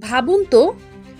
ভাবুন তো,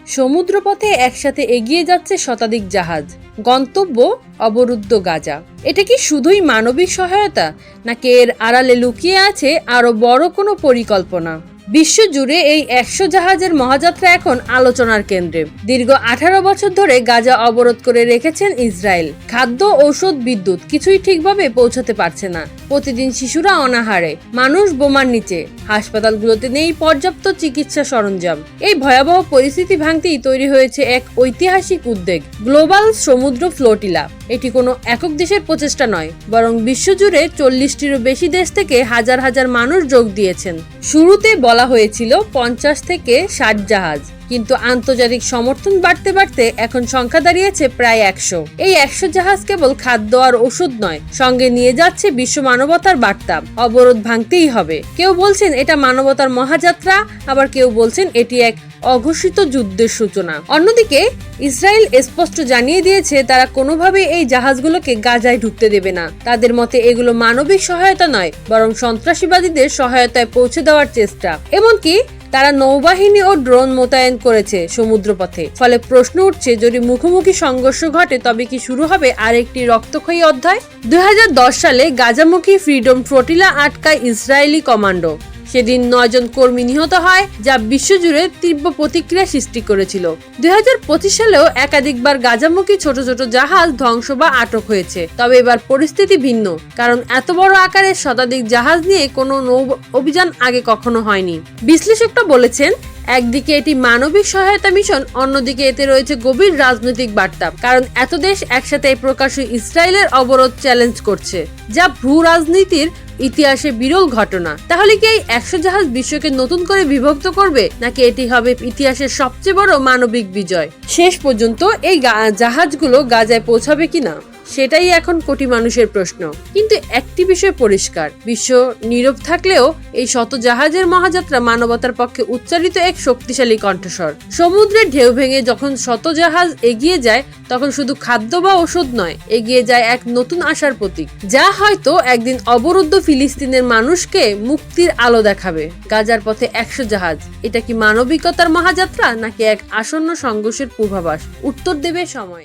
সমুদ্রপথে একসাথে এগিয়ে যাচ্ছে শতাধিক জাহাজ, গন্তব্য অবরুদ্ধ গাজা। এটা কি শুধুই মানবিক সহায়তা, নাকি এর আড়ালে লুকিয়ে আছে আরও বড় কোনো পরিকল্পনা? বিশ্বজুড়ে এই একশো জাহাজের মহাযাত্রা এখন আলোচনার কেন্দ্রে। দীর্ঘ আঠারো বছর ধরে গাজা অবরোধ করে রেখেছেন ইসরায়েল। খাদ্য, ঔষধ, বিদ্যুৎ কিছুই ঠিকভাবে পৌঁছাতে পারছে না। প্রতিদিন শিশুরা অনাহারে, মানুষ বোমার নিচে। হাসপাতালগুলোতে নেই পর্যাপ্ত চিকিৎসা সরঞ্জাম। এই ভয়াবহ পরিস্থিতি ভাঙতেই তৈরি হয়েছে এক ঐতিহাসিক উদ্যোগ গ্লোবাল সমুদ্র ফ্লোটিলা। এটি কোনো একক দেশের প্রচেষ্টা নয়, বরং বিশ্বজুড়ে চল্লিশটিরও বেশি দেশ থেকে হাজার হাজার মানুষ যোগ দিয়েছেন। শুরুতে বলা হয়েছিল পঞ্চাশ থেকে ষাট জাহাজ। কিন্তু আন্তর্জাতিক সমর্থন বাড়তে বাড়তে এখন সংখ্যা দাঁড়িয়েছে প্রায় একশো। এই একশো জাহাজ কেবল খাদ্য আর ওষুধ নয়, সঙ্গে নিয়ে যাচ্ছে বিশ্ব মানবতার বার্তা। অবরোধ ভাঙতেই হবে। কেউ বলছেন এটা মানবতার মহাযাত্রা, আবার কেউ বলছেন এটি এক অঘোষিত যুদ্ধের সূচনা। অন্যদিকে, ইসরায়েল স্পষ্ট জানিয়ে দিয়েছে তারা কোনোভাবে এই জাহাজগুলোকে গাজায় ঢুকতে দেবে না। তাদের মতে এগুলো মানবিক সহায়তা নয়, বরং সন্ত্রাসীবাদীদের সহায়তায় পৌঁছে দেওয়ার চেষ্টা। এমনকি তারা নৌবাহিনী ও ড্রোন মোতায়েন করেছে সমুদ্রপথে। ফলে প্রশ্ন উঠছে, যদি মুখোমুখি সংঘর্ষ ঘটে, তবে কি শুরু হবে আরেকটি রক্তক্ষয়ী অধ্যায়? দুই হাজার দশ সালে গাজামুখী ফ্রিডম ফ্লোটিলা আটকায় ইসরায়েলি কমান্ডো। সেদিন নয়জন কর্মী নিহত হয়, যা বিশ্বজুড়ে তীব্র প্রতিক্রিয়া সৃষ্টি করেছিল। দু হাজার পঁচিশ সালেও একাধিকবার গাজামুখী ছোট ছোট জাহাজ ধ্বংস বা আটক হয়েছে। তবে এবার পরিস্থিতি ভিন্ন, কারণ এত বড় আকারের শতাধিক জাহাজ নিয়ে কোনো নৌ অভিযান আগে কখনো হয়নি। বিশ্লেষকরা বলেছেন, একদিকে এটি মানবিক সহায়তা মিশন, অন্যদিকে এতে রয়েছে গভীর রাজনৈতিক বার্তা, কারণ এত দেশ একসাথে এই প্রকাশ্য ইসরায়েলের অবরোধ চ্যালেঞ্জ করছে, যা ভূ রাজনীতির ইতিহাসে বিরল ঘটনা। তাহলে কি এই একশো জাহাজ বিশ্বকে নতুন করে বিভক্ত করবে? নাকি এটি হবে ইতিহাসের সবচেয়ে বড় মানবিক বিজয়? শেষ পর্যন্ত এই জাহাজগুলো গাজায় পৌঁছাবে কিনা? সেটাই এখন কোটি মানুষের প্রশ্ন। কিন্তু একটি বিষয় পরিষ্কার, বিশ্ব নীরব থাকলেও এই শত জাহাজের মহাযাত্রা মানবতার পক্ষে উচ্চারিত এক শক্তিশালী কণ্ঠস্বর। সমুদ্রের ঢেউ ভেঙে যখন শত জাহাজ এগিয়ে যায়, তখন শুধু খাদ্য বা ওষুধ নয়, এগিয়ে যায় এক নতুন আশার প্রতীক, যা হয়তো একদিন অবরুদ্ধ ফিলিস্তিনের মানুষকে মুক্তির আলো দেখাবে। গাজার পথে একশো জাহাজ, এটা কি মানবিকতার মহাযাত্রা নাকি এক আসন্ন সংঘর্ষের পূর্বাভাস? উত্তর দেবে সময়।